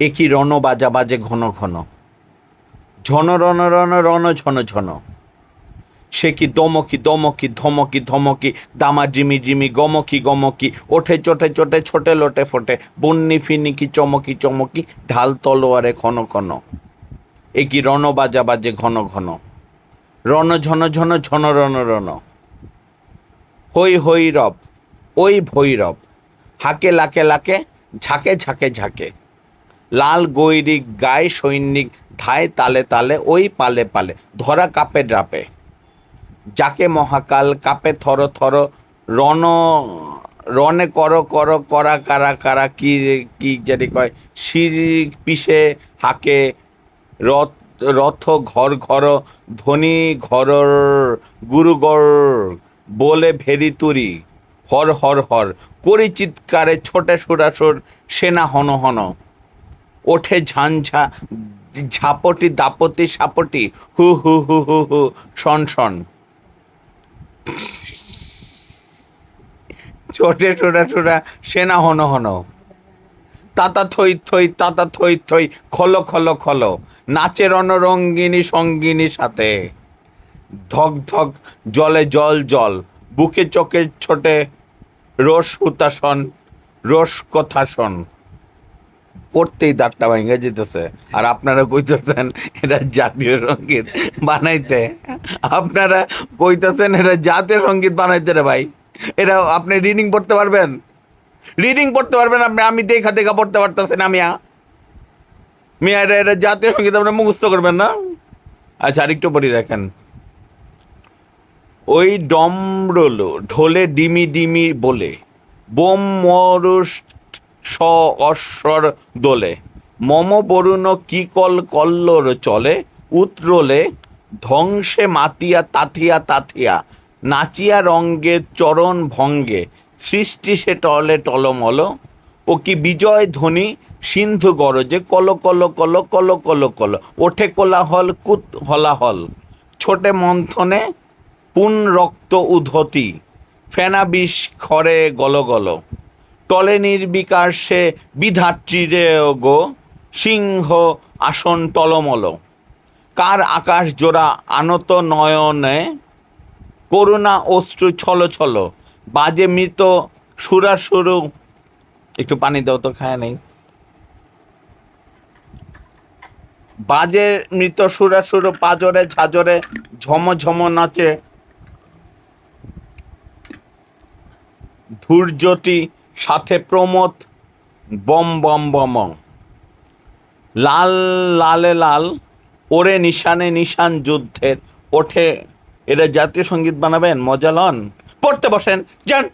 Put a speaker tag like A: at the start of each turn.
A: একই রণ বাজা বাজে ঘন ঘন। ঝন রণ রণ রণ ঝন ঝন। সে কি দমকি দমকি ধমকি ধমকি, দামা জিমি জিমি গমকি গমকি, ওঠে চোটে চোটে ছোটে লোটে ফোটে, বন্নি ফিনিকি চমকি চমকি, ঢাল তলোয়ারে ঘন ঘন। একই রণ বাজা বাজে ঘন ঘন। রণ ঝন ঝন ঝন রণ রণ। হই হই রব ওই ভৈরব। হাকে লাকে লাকে, ঝাঁকে ঝাঁকে ঝাঁকে। লাল গৈরিক গায়ে সৈনিক ধায় তালে তালে, ওই পালে পালে, ধরা কাপে ড্রাপে। যাকে মহাকাল কাপে থর থর, রণ, রণে কর কর, করা কারা কারা, কি কি জানি কয়, শির পিষে হাকে, রথ রথ ঘর ঘর ধ্বনি ঘর গুরুগর বলে ভেরি তুরি, হর হর হর, করি চিৎকারে ছোটে সুরাসুর, সেনা হন হন। ওঠে ঝাঞ্ঝা ঝাপটি দাপটি সাপটি, হু হু হু হু হু, শন শন। ছোটে, ছোটা ছোটা, সেনা হন হন। তাতা থই থই, তাতা থই থই, খলো খলো খলো। নাচের অনরঙ্গিনী সঙ্গিনী সাথে। ধক ধক, জলে জল জল। বুকে চোখে ছোটে রস হুতাসন রস কথাসন পড়তেই দাঁতটা ভেঙে যেতেছে। আর আপনারা কইতেছেন এটা জাতীয় সংগীত বানাইতে। আপনারা কইতেছেন এটা জাতীয় সংগীত বানাইতে রে ভাই। এটা আপনি রিডিং পড়তে পারবেন? রিডিং পড়তে পারবেন আপনি, আমি দেখা দেখা পড়তে পারতেছেন আমি মিয়া। এটা জাতীয় সংগীত আপনি মুখস্থ করবেন না? আচ্ছা আরেকটু পড়ি দেখেন। ওই ডমরলো, ঢোলে ডিমি ডিমি বলে, বোম মরুষ স অশ্বর দোলে। মম বরুণ কি কল কল্লোর চলে? উত্রলে ধ্বংসে মাতিয়া তাথিয়া তাথিয়া, নাচিয়া রঙ্গে চরণ ভঙ্গে, সৃষ্টি সে টলে টলমল। ও কি বিজয় ধ্বনি? সিন্ধু গরজে কল কল কল কল কল কল, ওঠে কোলাহল কুত হলাহল। ছোটে মন্থনে পুন রক্ত উধতি ফেনাবিষ খরে গল গল। টলে নির্বিকার সে বিধাত্রীরে গো, সিংহ আসন তলমল। কার আকাশ জোড়া আনত নয়নে, করুণা অশ্রু ছল ছল, বাজে মৃত সুরাসুরু। একটু পানি দাও তো, খায় নেই। বাজে মৃত সুরাসুর পাজরে ঝাজরে ঝম ঝম নাচে। ধূর্যটি সাথে প্রমোদ, বম বম বম লাল, লালে, লাল, ওরে নিশানে নিশান যুদ্ধের, ওঠে। এটা জাতীয় সংগীত বানাবেন, মজা লন। পড়তে বসেন, যান।